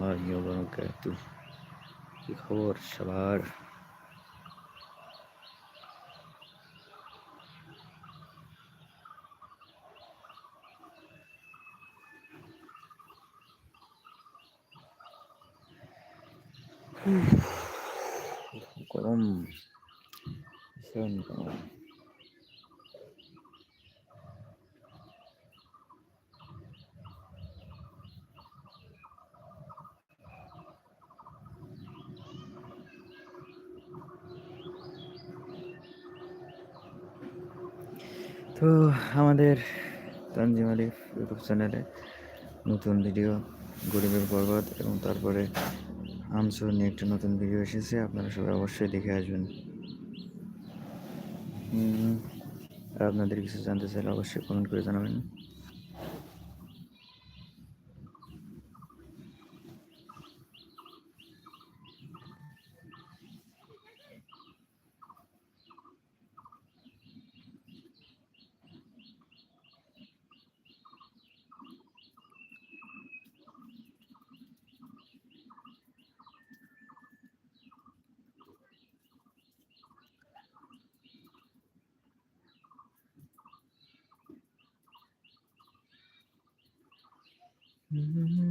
রহমতুল্লাহি ওয়া বারাকাতুহু কি খবর সবার গরম ভীষণ গরম তো আমাদের তানজিম আলিফ ইউটিউব চ্যানেলে নতুন ভিডিও গরিবের পর্বত এবং তারপরে আমসু নিয়ে একটা নতুন ভিডিও এসেছে, আপনারা সবাই অবশ্যই দেখে আসবেন। আপনাদের কিছু জানতে চাইলে অবশ্যই কমেন্ট করে জানাবেন। Mm-hmm.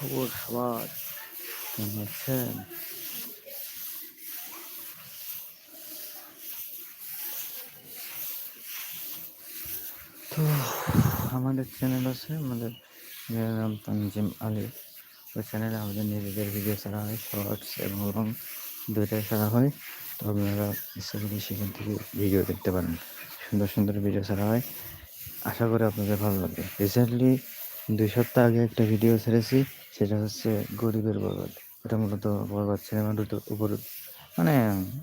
খবর সবার কেমন আছেন? তো আমাদের চ্যানেল আছে, আমাদের নাম তানজিম আলী। ওই চ্যানেলে আমাদের নিজেদের ভিডিও ছাড়া হয় শর্টস এবং লং দুইটাই ছাড়া হয়। তো আপনারা ইচ্ছা করলে সেখান থেকে ভিডিও দেখতে পারেন। সুন্দর সুন্দর ভিডিও ছাড়া হয়। আশা করি আপনাদের ভালো লাগবে। রিসেন্টলি দুই সপ্তাহ আগে একটা ভিডিও ছেড়েছি, সেটা হচ্ছে গরিবের বরবাদ। এটা মূলত বরবাদ সিনেমার উপর মানে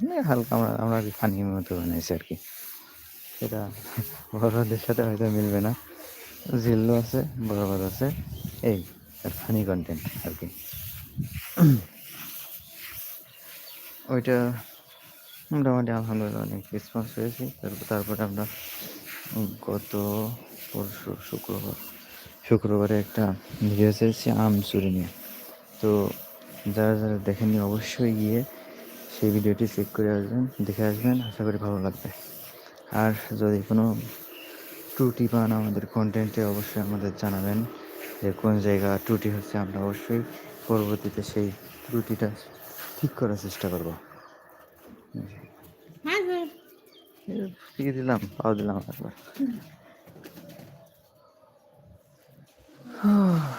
মানে হালকা আমরা আমরা আর কি ফানি মতো বানাইছি আর কি। সেটা বরবাদের সাথে হয়তো মিলবে না। জিল্লু আছে, বরবাদ আছে, এই আর ফানি কন্টেন্ট আর কি। ওইটা মোটামুটি আলহামদুলিল্লাহ অনেক রেসপন্স পেয়েছি। তারপর, তারপরে আমরা গত পরশু, শুক্রবার শুক্রবারে একটা ভিডিও ছেড়েছি আম চুরি নিয়ে। তো যারা যারা দেখেননি অবশ্যই গিয়ে সেই ভিডিওটি চেক করে আসবেন দেখে আসবেন আশা করি ভালো লাগবে। আর যদি কোনো ত্রুটি পান আমাদের কন্টেন্টে অবশ্যই আমাদের জানাবেন যে কোন জায়গা ত্রুটি হচ্ছে। আমরা অবশ্যই পরবর্তীতে সেই ত্রুটিটা ঠিক করার চেষ্টা করব। হ্যাঁ দিলাম পাও দিলাম একবার 啊。